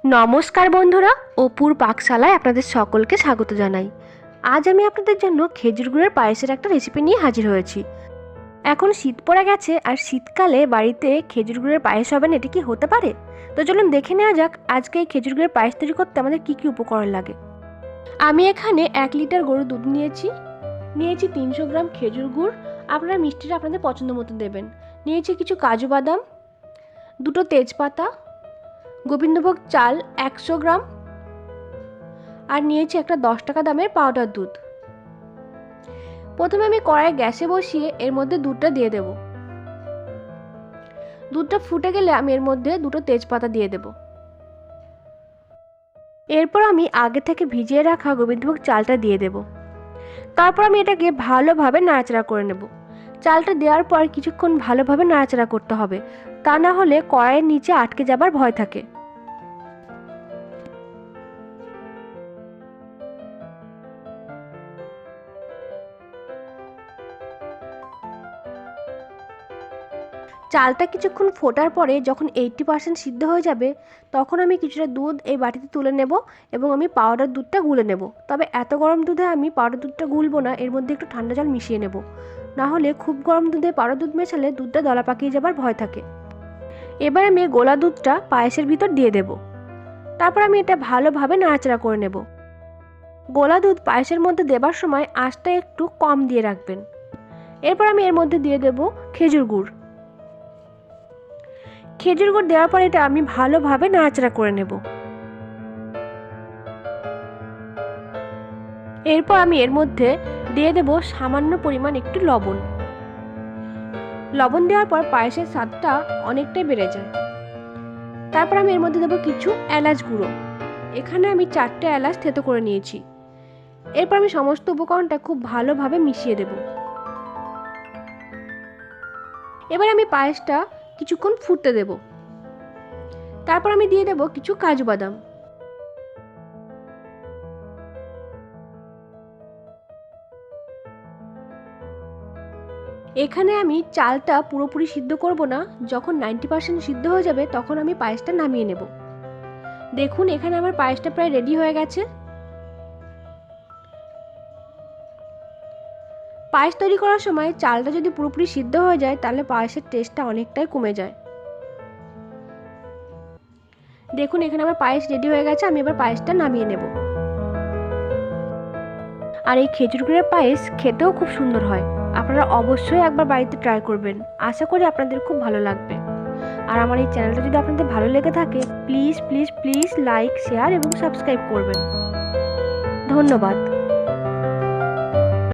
নমস্কার বন্ধুরা, অপুর পাকশালায় আপনাদের সকলকে স্বাগত জানাই। আজ আমি আপনাদের জন্য খেজুর গুড়ের পায়েসের একটা রেসিপি নিয়ে হাজির হয়েছি। এখন শীত পড়ে গেছে আর শীতকালে বাড়িতে খেজুর গুড়ের পায়েস হবে না, এটা কি হতে পারে? তো চলুন দেখে নেওয়া যাক, আজকে এই খেজুর গুড়ের পায়েস তৈরি করতে আমাদের কী কী উপকরণ লাগে। আমি এখানে এক লিটার গরুর দুধ নিয়েছি নিয়েছি তিনশো গ্রাম খেজুর গুড়, আপনারা মিষ্টিটা আপনাদের পছন্দ মতো দেবেন। নিয়েছি কিছু কাজু বাদাম, দুটো তেজপাতা গোবিন্দভোগ চাল একশো গ্রাম আর নিয়েছি একটা দশ টাকা দামের পাউডার দুধ। প্রথমে আমি কড়াই গ্যাসে বসিয়ে এর মধ্যে দুধটা দিয়ে দেব। দুধটা ফুটে গেলে আমি এর মধ্যে দুটো তেজপাতা দিয়ে দেব। এরপর আমি আগে থেকে ভিজিয়ে রাখা গোবিন্দভোগ চালটা দিয়ে দেব। তারপর আমি এটাকে ভালোভাবে নাড়াচাড়া করে নেব। চালটা দেওয়ার পর কিছুক্ষণ ভালোভাবে নাড়াচাড়া করতে হবে। তা না হলে কড়াইয়ের নিচে আটকে যাবার ভয় থাকে। চালটা কিছুক্ষণ ফোটার পরে যখন এইটটি পার্সেন্ট সিদ্ধ হয়ে যাবে, তখন আমি কিছুটা দুধ এই বাটিতে তুলে নেব এবং আমি পাউডার দুধটা গুলে নেব। তবে এত গরম দুধে আমি পাউডার দুধটা গুলবো না, এর মধ্যে একটু ঠান্ডা জল মিশিয়ে নেব। না হলে খুব গরম দুধে পাউডার দুধ মেশালে দুধটা দলা পাকিয়ে যাবার ভয় থাকে। এবার আমি গোলা দুধটা পায়েসের ভিতর দিয়ে দেব। তারপর আমি এটা ভালোভাবে নাড়াচাড়া করে নেব। গোলা দুধ পায়েসের মধ্যে দেবার সময় আঁচটা একটু কম দিয়ে রাখবেন। এরপর আমি এর মধ্যে দিয়ে দেব খেজুর গুড়। খেজুর গুড় দেওয়ার পর এটা আমি ভালোভাবে নাড়াচাড়া করে নেব। এরপর আমি এর মধ্যে দিয়ে দেব সামান্য পরিমাণ একটু লবণ। লবণ দেওয়ার পর পায়েসের স্বাদটা অনেকটাই বেড়ে যায়। তারপর আমি এর মধ্যে দেবো কিছু এলাচ গুঁড়ো। এখানে আমি চারটে এলাচ থেতো করে নিয়েছি। এরপর আমি সমস্ত উপকরণটা খুব ভালোভাবে মিশিয়ে দেব। এবার আমি পায়েসটা কিছুক্ষণ ফুটতে দেব। তারপর আমি দিয়ে দেব কিছু কাজু বাদাম। এখানে আমি চালটা পুরোপুরি সিদ্ধ করব না, যখন নাইনটি পার্সেন্ট সিদ্ধ হয়ে যাবে তখন আমি পায়েসটা নামিয়ে নেব। দেখুন, এখানে আমার পায়েসটা প্রায় রেডি হয়ে গেছে। পায়েস তৈরি করার সময় চালটা যদি পুরোপুরি সিদ্ধ হয়ে যায়, তাহলে পায়েসের টেস্টটা অনেকটাই কমে যায়। দেখুন, এখানে আমার পায়েস রেডি হয়ে গেছে, আমি এবার পায়েসটা নামিয়ে নেব। আর এই খেজুর গুড়ের পায়েস খেতেও খুব সুন্দর হয়। আপনারা অবশ্যই একবার বাড়িতে ট্রাই করবেন। আশা করি আপনাদের খুব ভালো লাগবে। আর আমার এই চ্যানেলটা যদি আপনাদের ভালো লেগে থাকে please please please like share এবং সাবস্ক্রাইব করবেন। ধন্যবাদ।